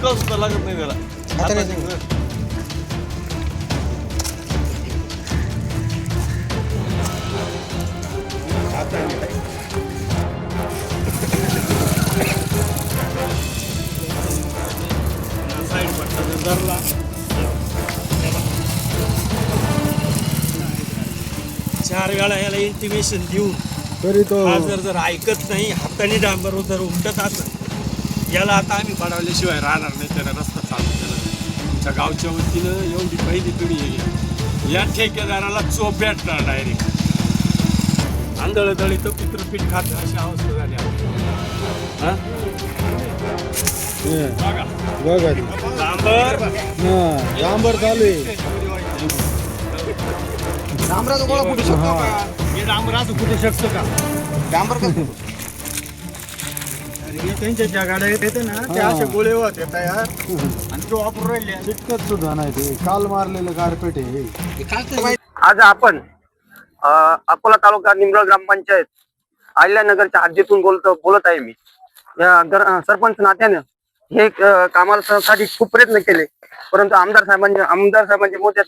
टिकाव सुद्धा लागत नाही त्याला हाताने हाताने- साईड पट्टा जर धरला चार वेळा याला इंटिमेशन देऊन तरी तो हा जर जर ऐकत नाही हाताने डांबर जर उमटत असं याला आता आम्ही पडवल्याशिवाय राहणार नाही त्याला रस्ता चालू केला आमच्या गावच्या वतीनं एवढी पहिली पिढी आहे. या ठेकेदाराला चोप भेटणार डायरेक्ट आंधळ दळीत पितृपीठ खात अशी अवस्था झाली बघा. बघा. डांबर हा डांबर चालू आहे. डांबराचा गोळा फुटू शकतो. का? डांबर असं कुठे शकतो का? डांबर का त्यांच्या ज्या गाड्या येते ना त्या गोळे होते तयार आणि तो वापरून राहिले चिटकत सुद्धा नाही ते काल मारलेलं आहे हे. आज आपण अकोला तालुका निमगाव ग्रामपंचायत अहिल्यानगरच्या हद्दीतून बोलतो बोलत आहे मी या गर- सरपंच नात्यानं हे अ, कामाला साठी खूप प्रयत्न केले परंतु आमदार साहेबांच्या आमदार साहेबांच्या मोठ्या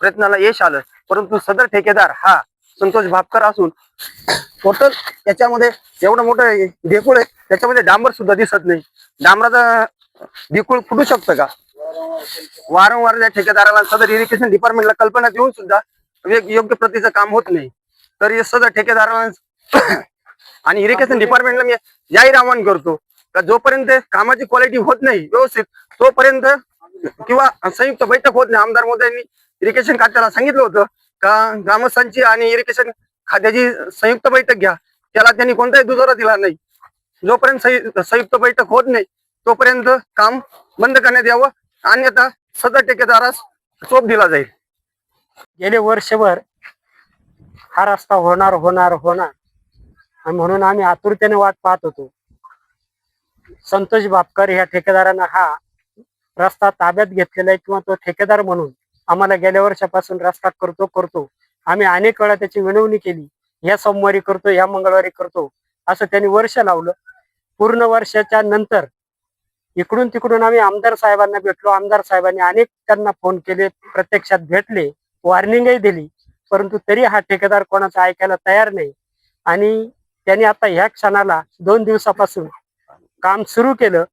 प्रयत्नाला यश आलं परंतु सदर ठेकेदार हा संतोष भापकर असून टोटल त्याच्यामध्ये एवढं मोठं ढेकूळ आहे त्याच्यामध्ये डांबर सुद्धा दिसत नाही. डांबराचा ढेकूळ फुटू शकतं का? वारंवार त्या ठेकेदाराला सदर इरिगेशन डिपार्टमेंटला कल्पना देऊन सुद्धा वेग- योग्य प्रतीचं काम होत नाही. तर हे सदर ठेकेदाराला आणि इरिगेशन डिपार्टमेंटला मी जाहीर आवाहन करतो का जोपर्यंत कामाची क्वालिटी होत नाही व्यवस्थित तोपर्यंत किंवा संयुक्त बैठक होत नाही. आमदार मोदयांनी इरिगेशन खात्याला सांगितलं होतं का ग्रामस्थांची आणि इरिगेशन खात्याची संयुक्त बैठक घ्या. त्याला त्यांनी कोणताही दुजोरा दिला नाही. जोपर्यंत संयुक्त बैठक होत नाही तोपर्यंत काम बंद करण्यात यावं. अन्यथा सदर ठेकेदारास चोप दिला जाईल. गेले वर्षभर हा रस्ता होणार होणार होणार. म्हणून आम्ही आतुरतेने वाट पाहत होतो. संतोष बापकर ह्या ठेकेदारानं हा रस्ता ताब्यात घेतलेला आहे किंवा तो ठेकेदार म्हणून आम्हाला गेल्या वर्षापासून रस्ता करतो करतो. आम्ही अनेक वेळा त्याची विनवणी केली. ह्या सोमवारी करतो ह्या मंगळवारी करतो असं त्यांनी वर्ष लावलं. पूर्ण वर्षाच्या नंतर इकडून तिकडून आम्ही आमदार साहेबांना भेटलो. आमदार साहेबांनी अनेक त्यांना फोन केले प्रत्यक्षात भेटले वॉर्निंगही दिली. परंतु तरी हा ठेकेदार कोणाचा ऐकायला तयार नाही. आणि त्यांनी आता ह्या क्षणाला दोन दिवसापासून काम सुरू केलं.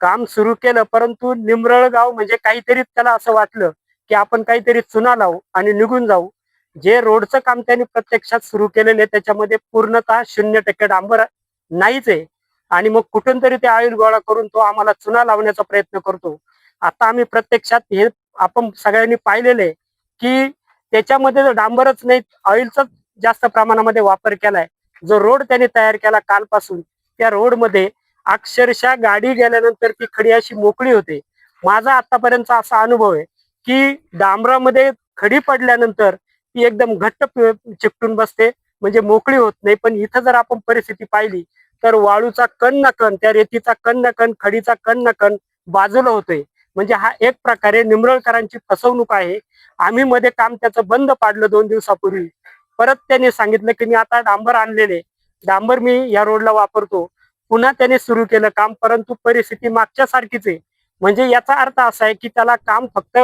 काम सुरू केलं परंतु निमरळ गाव म्हणजे काहीतरी त्याला असं वाटलं की आपण काहीतरी चुना लावू आणि निघून जाऊ. जे रोडचं काम त्यांनी प्रत्यक्षात सुरू केलेलं आहे त्याच्यामध्ये पूर्णतः शून्य टक्के डांबर नाहीच आहे. आणि मग कुठून तरी ते आयुर गोळा करून तो आम्हाला चुना लावण्याचा प्रयत्न करतो. आता आम्ही प्रत्यक्षात हे आपण सगळ्यांनी पाहिलेले की त्याच्यामध्ये जर डांबरच नाही ऑइलचाच जास्त प्रमाणामध्ये वापर केलाय. जो रोड त्यांनी तयार केला कालपासून त्या रोडमध्ये अक्षरशः गाडी गेल्यानंतर ती खडी अशी मोकळी होते. माझा आतापर्यंतचा असा अनुभव आहे की डांबरामध्ये खडी पडल्यानंतर ती एकदम घट्ट चिपटून बसते. म्हणजे मोकळी होत नाही. पण इथं जर आपण परिस्थिती पाहिली तर वाळूचा कण ना कण त्या रेतीचा कण ना कण खडीचा कण ना कण बाजूला होतोय. म्हणजे हा एक प्रकारे निमरळकरांची फसवणूक आहे. आम्ही मध्ये काम त्याचं बंद पाडलं दोन दिवसापूर्वी. परत त्याने सांगितलं की मी आता डांबर आणलेले. डांबर मी या रोडला वापरतो. पुन्हा त्याने सुरू केलं काम परंतु परिस्थिती मागच्या सारखीच आहे. म्हणजे याचा अर्थ असा आहे की त्याला काम फक्त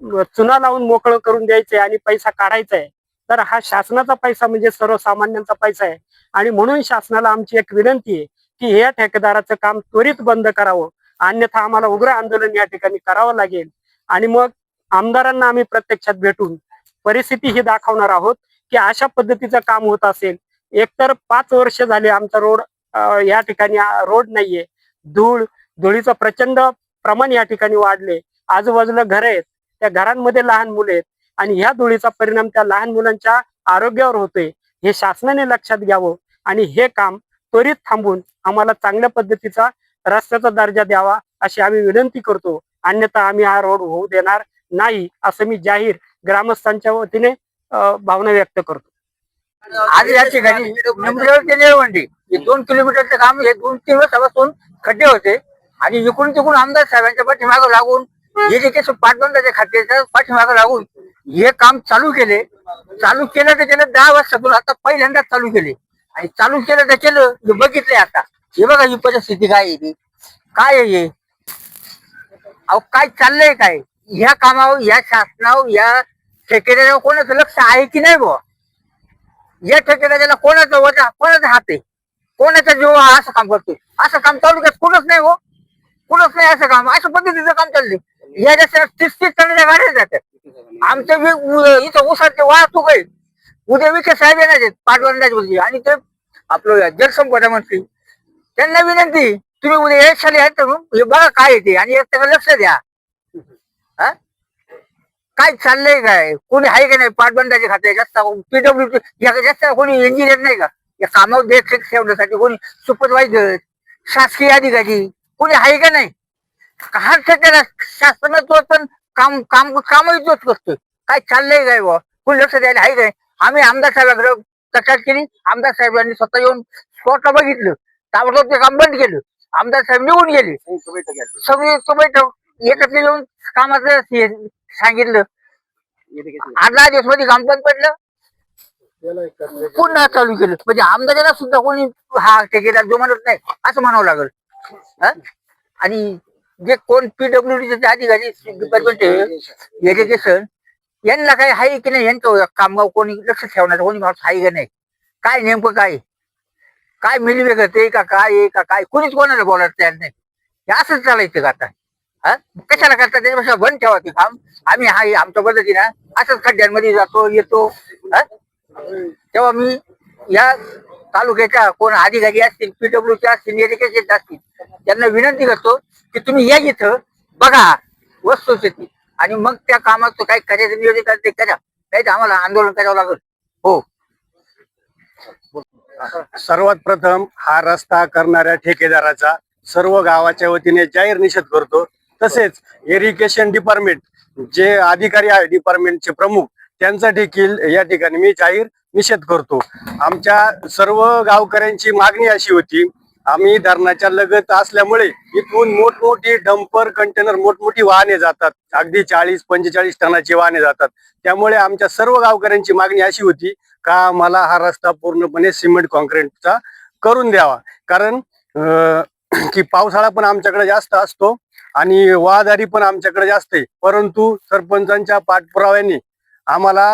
चुना लावून मोकळं करून द्यायचे आणि पैसा काढायचा आहे तर हा शासनाचा पैसा म्हणजे सर्वसामान्यांचा पैसा आहे. आणि म्हणून शासनाला आमची एक विनंती आहे की या ठेकेदाराचं काम त्वरित बंद करावं. अन्यथा आम्हाला उग्र आंदोलन या ठिकाणी करावं लागेल. आणि मग आमदारांना आम्ही प्रत्यक्षात भेटून परिस्थिती ही दाखवणार आहोत की अशा पद्धतीचं काम होत असेल. एकतर पाच वर्ष झाले आमचा रोड या ठिकाणी रोड नाहीये. धूळ धुळीचं प्रचंड प्रमाण या ठिकाणी वाढले. आजूबाजूला घर आहेत. त्या घरांमध्ये लहान मुले आहेत आणि ह्या धुळीचा परिणाम त्या लहान मुलांच्या आरोग्यावर होतोय हे शासनाने लक्षात घ्यावं आणि हे काम त्वरित थांबून आम्हाला चांगल्या पद्धतीचा रस्त्याचा दर्जा द्यावा अशी आम्ही विनंती करतो. अन्यथा आम्ही हा रोड होऊ देणार नाही असं मी जाहीर ग्रामस्थांच्या वतीने भावना व्यक्त करतो. आज या ठिकाणी निळवंडी. दोन किलोमीटरचं काम हे दोन तीन वर्षापासून खड्डे होते आणि इकडून तिकडून आमदार साहेबांच्या पाठीमागं लागून हे. जे काही पाटबंधाच्या खात्याच्या पाठीमागं लागून हे काम चालू केले. चालू केलं तर केलं दहा वर्षातून आता पहिल्यांदाच चालू केले. आणि चालू केलं तर केलं हे बघितलंय आता. हे बघा ही परिस्थिती काय आहे ती. काय आहे हे? अहो काय चाललंय काय? ह्या कामावर या शासनावर या ठेकेदारावर कोणाचं लक्ष आहे की नाही बुवा? या ठेकेदाराला कोणाचं वजा कोणाचा हात आहे? कोणाचा जीव हा असं काम करतोय. असं काम तालुक्यात कुठंच नाही हो. कुठंच नाही असं काम. अशा पद्धतीचं काम चाललंय. या तीस तीस टनाच्या गाड्या जातात आमच्या बी इथं ऊसाची वाहतूक आहे. उद्या विखे साहेब येणार आहेत पाटबंधाची आणि ते आपलं जलसंपदा मंत्री. त्यांना विनंती तुम्ही उद्या एक साली आहेत ना, हे बघा काय येते आणि त्याकडे लक्ष द्या. काय चाललंय काय? कोणी आहे का नाही पाटबंधाचे खाते जास्त पीडब्ल्यू जास्त कोणी इंजिनियर नाही का? या कामावर देखरेख ठेवण्यासाठी कोणी सुपरवायझर शासकीय अधिकारी कोणी आहे का नाही? हा सध्या शासनाचं पण काम काम कामही तोच करतोय काय चाललंय काय बुवा? कोणी लक्ष द्यायला आहे काय? आम्ही आमदार साहेबांकडे तक्रार केली. आमदार साहेबांनी स्वतः येऊन स्वतः बघितलं. ताबडतोब ते काम बंद केलं. आमदार साहेब निघून गेले. सगळी बैठक एकत्र येऊन कामाचं हे सांगितलं. आठ दहा दिवसमध्ये काम बंद पडलं. पुन्हा चालू केलं. म्हणजे आमदाराला सुद्धा कोणी हा ठेकेदार जो म्हणत नाही असं म्हणावं लागल. आणि जे कोण पीडब्ल्यू चे अधिकारी डिपार्टमेंट एज्युकेशन यांना काही आहे की नाही? यांचं कामगाव कोणी लक्ष ठेवणार? कोणी माणूस आहे का नाही? काय नेमकं काय? काय मिलवेगत ते का? काय का? काय? कोणीच कोणाला बोलायला तयार नाही हे असंच चालायचं का आता? हा? कशाला करता त्याच्यापेक्षा बंद ठेवा ते काम. आम्ही हा आमच्या पद्धतीनं. असंच खड्ड्यांमध्ये जातो येतो. हा? तेव्हा मी या तालुक्याच्या कोण अधिकारी असतील पीडब्ल्यूचे असतील एज्युकेशन असतील त्यांना विनंती करतो की तुम्ही या इथं बघा वस्तुस्थिती आणि मग त्या कामात काही करायचं नियोजन ते करा. नाही तर आम्हाला आंदोलन करावं लागेल. हो. सर्वात प्रथम हा रस्ता करणाऱ्या ठेकेदाराचा सर्व गावाच्या वतीने जाहीर निषेध करतो. तसेच इरिगेशन डिपार्टमेंट जे अधिकारी आहे डिपार्टमेंटचे प्रमुख त्यांचा देखील या ठिकाणी मी जाहीर निषेध करतो. आमच्या सर्व गावकऱ्यांची मागणी अशी होती आम्ही धरणाच्या लगत असल्यामुळे इथून मोठमोठी डंपर कंटेनर मोठमोठी वाहने जातात. अगदी चाळीस पंचेचाळीस टनाची वाहने जातात. त्यामुळे आमच्या सर्व गावकऱ्यांची मागणी अशी होती का मला हा रस्ता पूर्णपणे सिमेंट कॉन्क्रीटचा करून द्यावा. कारण की पावसाळा पण आमच्याकडे जास्त असतो आणि वाहदारी पण आमच्याकडे जास्त आहे. परंतु सरपंचांच्या पाठपुराव्याने आम्हाला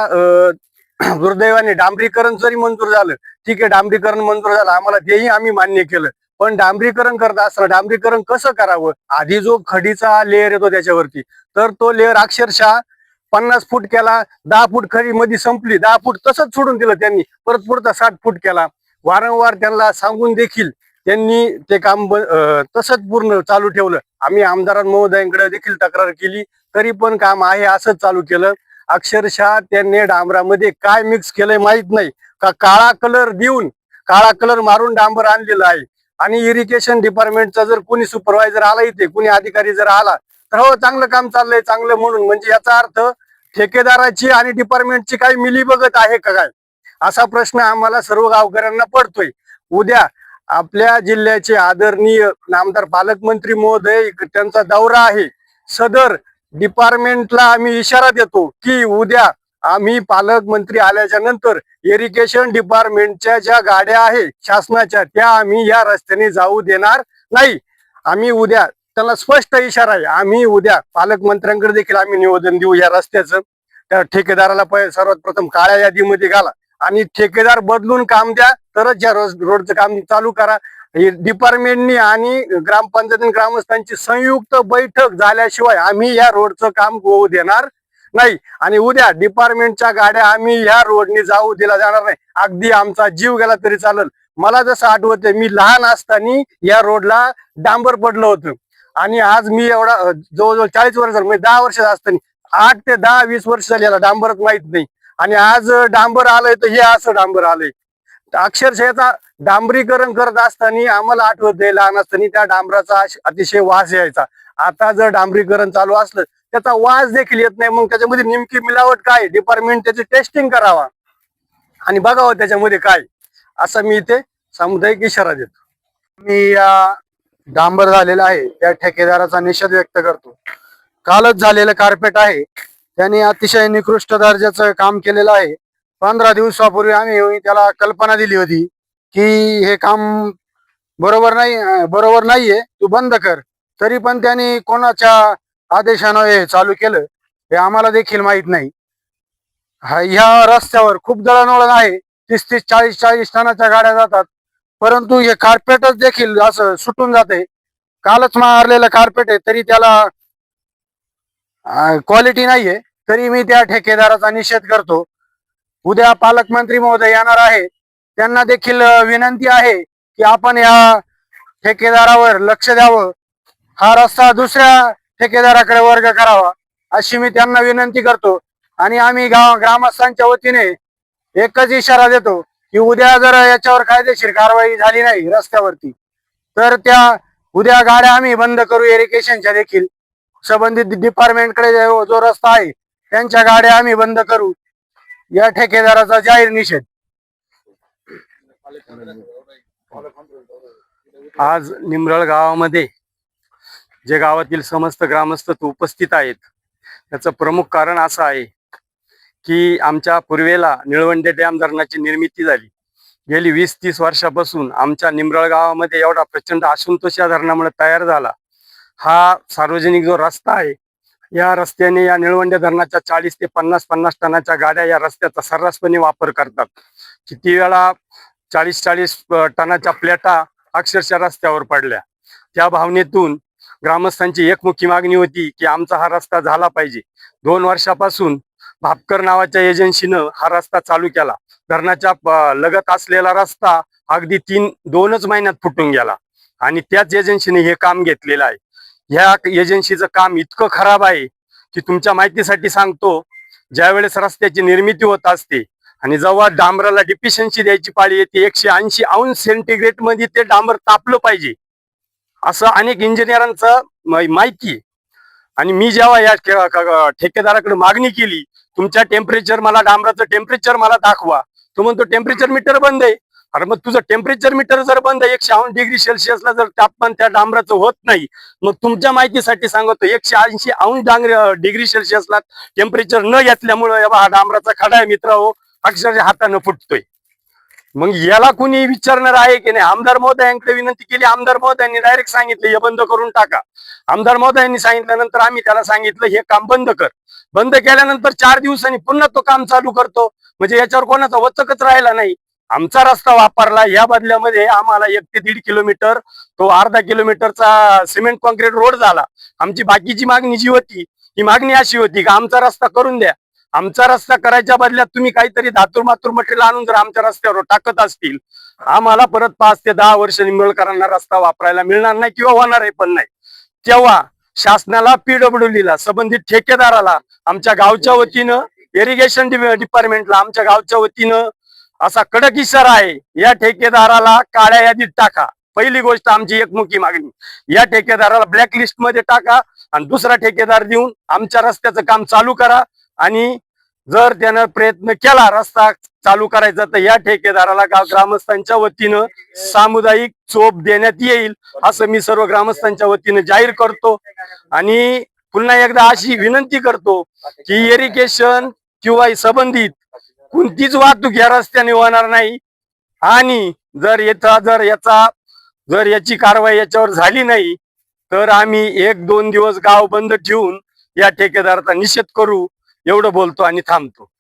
दुर्दैवाने डांबरीकरण जरी मंजूर झालं ठीक आहे डांबरीकरण मंजूर झालं आम्हाला तेही आम्ही मान्य केलं. पण डांबरीकरण करत असताना डांबरीकरण कसं करावं? आधी जो खडीचा लेअर येतो त्याच्यावरती. तर तो लेअर अक्षरशः पन्नास फूट केला दहा फूट खरी मध्ये संपली दहा फूट तसंच सोडून दिलं त्यांनी. परत पुढचा साठ फूट केला. वारंवार त्यांना सांगून देखील त्यांनी ते काम ब- तसंच पूर्ण चालू ठेवलं. आम्ही आमदार महोदयांकडे देखील तक्रार केली तरी पण काम आहे असंच चालू केलं. अक्षरशः त्यांनी डांबरामध्ये काय मिक्स केलंय माहीत नाही. का काळा कलर देऊन काळा कलर मारून डांबर आणलेला आहे. आणि इरिगेशन डिपार्टमेंटचा जर कोणी सुपरवायझर आला इथे कोणी अधिकारी जर आला तर हो चांगलं काम चाललंय चांगलं म्हणून. म्हणजे याचा अर्थ ठेकेदाराची आणि डिपार्टमेंटची काही मिली बघत आहे का काय? असा प्रश्न आम्हाला सर्व गावकऱ्यांना पडतोय. उद्या आपल्या जिल्ह्याचे आदरणीय नामदार पालकमंत्री महोदय त्यांचा दौरा आहे. सदर डिपार्टमेंटला आम्ही इशारा देतो की उद्या आम्ही पालकमंत्री आल्याच्यानंतर इरिगेशन डिपार्टमेंटच्या ज्या गाड्या आहे शासनाच्या त्या आम्ही या रस्त्याने जाऊ देणार नाही. आम्ही उद्या त्यांना स्पष्ट इशारा आहे आम्ही उद्या पालकमंत्र्यांकडे देखील आम्ही निवेदन देऊ या रस्त्याचं. त्या ठेकेदाराला सर्वात प्रथम काळ्या यादीमध्ये घाला आणि ठेकेदार बदलून काम द्या तरच या रोज- रोडचं काम चालू करा. डिपार्टमेंटनी आणि ग्रामपंचायत आणि ग्रामस्थांची संयुक्त बैठक झाल्याशिवाय आम्ही या रोडचं काम होऊ देणार नाही. आणि उद्या डिपार्टमेंटच्या गाड्या आम्ही या रोडने जाऊ दिला जाणार नाही. अगदी आमचा जीव गेला तरी चालेल. मला जसं आठवतंय मी लहान असताना या रोडला डांबर पडलं होतं. आणि आज मी एवढा जवळजवळ चाळीस वर्ष झालं, म्हणजे दहा वर्ष असताना आठ ते दहा वीस वर्ष झाली याला डांबरच माहीत नाही. आणि आज डांबर आलंय तर हे असं डांबर आलंय. अक्षरशः याचा डांबरीकरण करत असताना आम्हाला आठवत द्यायला लहान असताना त्या डांबराचा अतिशय वास यायचा. आता जर डांबरीकरण चालू असलं त्याचा वास देखील येत नाही. मग त्याच्यामध्ये नेमकी मिलावट काय? डिपार्टमेंट त्याची टेस्टिंग करावा. आणि बघावं त्याच्यामध्ये काय. असं मी इथे सामुदायिक इशारा देतो. मी या डांबर झालेला आहे. त्या ठेकेदाराचा निषेध व्यक्त करतो. कालच झालेलं कार्पेट आहे. त्याने अतिशय निकृष्ट दर्जाचं काम केलेलं आहे. पंधरा दिवसापूर्वी आम्ही त्याला कल्पना दिली होती की हे काम बरोबर नाही बरोबर नाहीये तू बंद कर. तरी पण त्यांनी कोणाच्या आदेशानं हे चालू केलं हे आम्हाला देखील माहीत नाही. ह्या रस्त्यावर खूप दळणवळण आहे तीस तीस चाळीस चाळीस टनाच्या गाड्या जातात. परंतु हे कार्पेटच देखील असं सुटून जाते. कालच मारलेलं कार्पेट आहे तरी त्याला क्वालिटी नाहीये. तरी मी त्या ठेकेदाराचा निषेध करतो. उद्या पालकमंत्री महोदय येणार आहे. त्यांना देखील विनंती आहे की आपण या ठेकेदारावर लक्ष द्यावं. हा रस्ता दुसऱ्या ठेकेदाराकडे वर्ग करावा अशी मी त्यांना विनंती करतो. आणि आम्ही गाव ग्रामस्थांच्या वतीने एकच इशारा देतो की उद्या जर याच्यावर कायदेशीर कारवाई झाली नाही रस्त्यावरती तर त्या उद्या गाड्या आम्ही बंद करू इरिगेशनच्या देखील. संबंधित डिपार्टमेंटकडे जो रस्ता आहे त्यांच्या गाड्या आम्ही बंद करू. या ठेकेदाराचा जाहीर निषेध. आज निमरळ गावामध्ये जे गावातील समस्त ग्रामस्थ उपस्थित आहेत त्याचं प्रमुख कारण असं आहे की आमच्या पूर्वेला निळवंडे डॅम धरणाची निर्मिती झाली. गेली वीस तीस वर्षापासून आमच्या निमरळ गावामध्ये एवढा प्रचंड असंतोष या धरणामुळे तयार झाला. हा सार्वजनिक जो रस्ता आहे या रस्त्याने या निळवंडे धरणाच्या चाळीस ते पन्नास पन्नास टनाच्या गाड्या या रस्त्याचा सर्रासपणे वापर करतात. किती वेळा चाळीस चाळीस टनाच्या प्लेटा अक्षरशः रस्त्यावर पडल्या. त्या भावनेतून ग्रामस्थांची एकमुखी मागणी होती की आमचा हा रस्ता झाला पाहिजे. दोन वर्षापासून भापकर नावाच्या एजन्सीनं हा रस्ता चालू केला. धरणाच्या लगत असलेला रस्ता अगदी तीन दोनच महिन्यात फुटून गेला. आणि त्याच एजन्सीने हे काम घेतलेलं आहे. ह्या एजन्सीचं काम इतकं खराब आहे की तुमच्या माहितीसाठी सांगतो ज्या वेळेस रस्त्याची निर्मिती होत असते आणि जेव्हा डांबराला डिफिशियन्सी द्यायची पाळी येते एकशे ऐंशी अंश सेंटीग्रेडमध्ये ते डांबर तापलं पाहिजे. असं अनेक इंजिनियरांचं माहिती आहे. आणि मी जेव्हा या ठेकेदाराकडे मागणी केली तुमच्या टेम्परेचर मला डांबराचं टेम्परेचर मला दाखवा. तो म्हणतो टेम्परेचर मीटर बंद आहे. अरे मग तुझं टेम्परेचर मीटर जर बंद एकशे ऐंशी डिग्री सेल्सिअसला जर तापमान त्या डांबराचं होत नाही मग तुमच्या माहितीसाठी सांगतो एकशे ऐंशी अंश डांग डिग्री सेल्सिअसला टेम्परेचर न घेतल्यामुळं हा डांबराचा खडा आहे मित्र हो अक्षरशः हातानं फुटतोय. मग याला कुणी विचारणार आहे की नाही? आमदार महोदयांकडे विनंती केली आमदार महोदयांनी डायरेक्ट सांगितले हे बंद करून टाका. आमदार महोदयांनी सांगितल्यानंतर आम्ही त्याला सांगितलं हे काम बंद कर. बंद केल्यानंतर चार दिवसांनी पुन्हा तो काम चालू करतो. म्हणजे याच्यावर कोणाचा वचकच राहिला नाही. आमचा रस्ता वापरला या बदल्यामध्ये आम्हाला एक ते दीड किलोमीटर तो अर्धा किलोमीटरचा सिमेंट कॉन्क्रीट रोड झाला. आमची बाकीची मागणी जी होती ही मागणी अशी होती की आमचा रस्ता करून द्या. आमचा रस्ता करायच्या बदल्यात तुम्ही काहीतरी धातूर मातूर मटेरियल आणून जर आमच्या रस्त्यावर टाकत असतील आम्हाला परत पाच ते दहा वर्ष निंबळकरांना रस्ता वापरायला मिळणार नाही किंवा होणार आहे पण नाही. तेव्हा शासनाला पीडब्ल्यूडीला संबंधित ठेकेदाराला आमच्या गावच्या वतीनं इरिगेशन डिपार्टमेंटला आमच्या गावच्या वतीनं असा कडक इशारा आहे या ठेकेदाराला काळ्या यादीत टाका. पहिली गोष्ट आमची एकमुखी मागणी. या ठेकेदाराला ब्लॅक लिस्टमध्ये टाका आणि दुसरा ठेकेदार देऊन आमच्या रस्त्याचं काम चालू करा. आणि जर त्यानं प्रयत्न केला रस्ता चालू करायचा तर या ठेकेदाराला ग्रामस्थांच्या वतीनं सामुदायिक चोप देण्यात येईल असं मी सर्व ग्रामस्थांच्या वतीनं जाहीर करतो. आणि पुन्हा एकदा अशी विनंती करतो की इरिगेशन किंवा संबंधित कोणतीच वाहतूक या रस्त्याने होणार नाही. आणि जर याचा जर याचा जर याची कारवाई याच्यावर झाली नाही तर आम्ही एक दोन दिवस गाव बंद ठेवून या ठेकेदाराचा निषेध करू एवढं बोलतो आणि थांबतो.